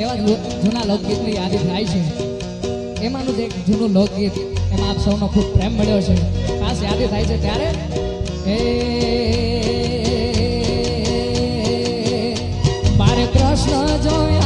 એવા જૂના લોકગીતની યાદી થાય છે. એમાંનું જ એક જૂનું લોકગીત, એમાં આપ સૌનો ખૂબ પ્રેમ મળ્યો છે. ખાસ યાદી થાય છે ત્યારે? હે, મારે પ્રશ્ન જોયા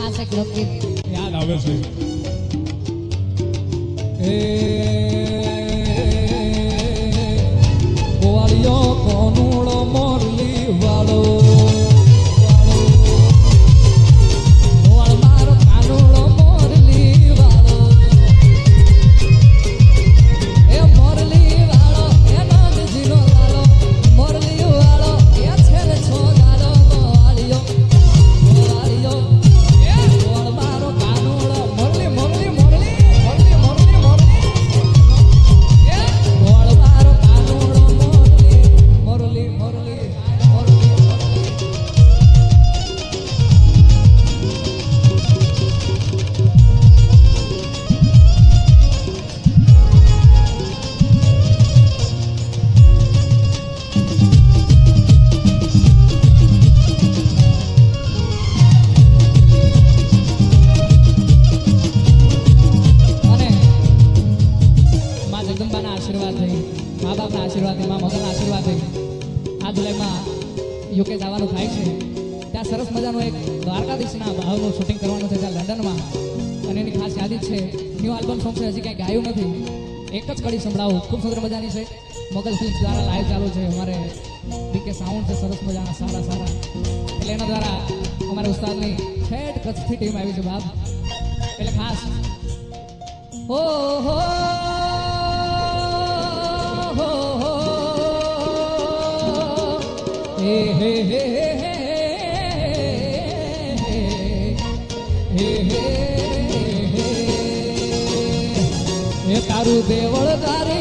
ખાસ એક લોકગીત યાદ આવે છે એ ગોવાળિયો કોનુળો મોરલી વાળો મજાનું ભાવનું શૂટિંગ કરવાનું છે ત્યાં લંડનમાં. અને એની ખાસ યાદી છે ન્યૂ આલ્બમ સોંગ છે, હજી ક્યાંય ગાયું નથી. એક જ કડી સંભળાવું. ખૂબ સુંદર મજાની છે. મોગલ ફિલ્મ દ્વારા લાઈવ ચાલુ છે. અમારે ડીકે સાઉન્ડ છે, સરસ મજાના, સારા સારા. એટલે એના દ્વારા અમારા ઉસ્તાદની ઠેઠ કચ્છથી ટીમ આવી છે, બાપ. એટલે ખાસ. હો હો હો હો, હે હે. તારું દેવળ તારું